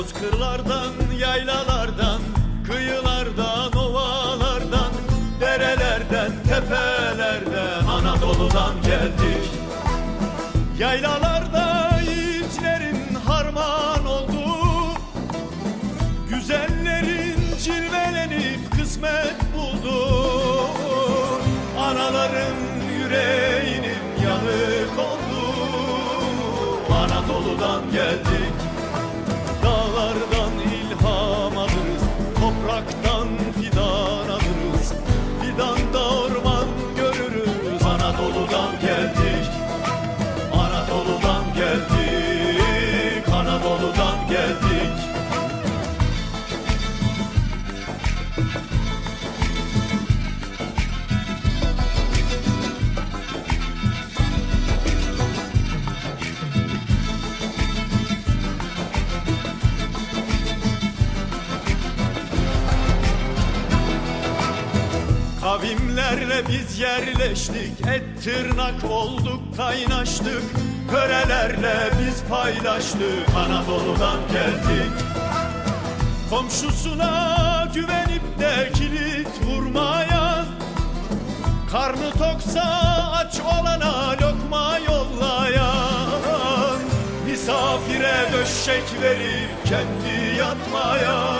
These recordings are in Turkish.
Dağlardan, yaylalardan, kıyılardan, ovalardan, derelerden, tepelerden, Anadolu'dan geldik. Yaylalarda yiğitlerin harman olduğu, güzellerin cilvelenip kısmet buldu. Anaların yüreğinin yanık oldu. Anadolu'dan geldik. Kavimlerle biz yerleştik, et tırnak olduk, kaynaştık. Körelerle biz paylaştık, Anadolu'dan geldik. Komşusuna güvenip de kilit vurmayan, karnı toksa aç olana lokma yollayan, misafire döşek verip kendi yatmayan,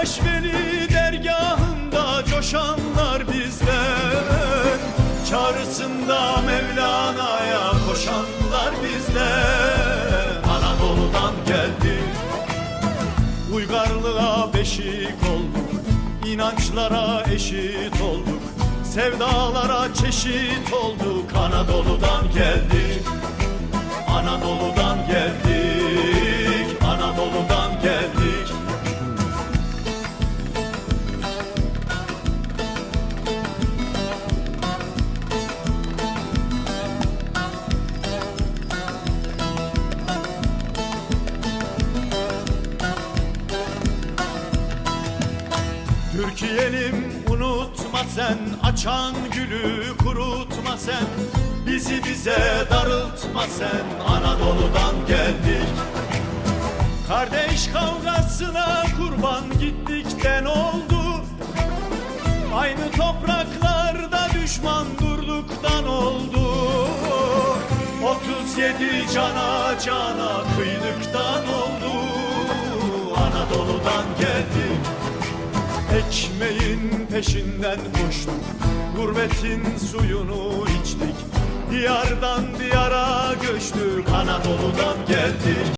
Bektaş Veli dergahında coşanlar bizden. Çağrısında Mevlana'ya koşanlar bizden. Anadolu'dan geldik Uygarlığa beşik olduk inançlara eşit olduk Sevdalara çeşit olduk. Anadolu'dan geldik Anadolu'dan geldik Türkiye'lim unutma sen. Açan gülü kurutma sen. Bizi bize darıltma sen. Anadolu'dan geldik. Kardeş kavgasına kurban gittikten oldu. Aynı topraklarda düşman durduktan oldu. 37 cana cana kıydıktan oldu peşinden koştuk. Gurbetin suyunu içtik. Diyardan diyara göçtük. Anadolu'dan geldik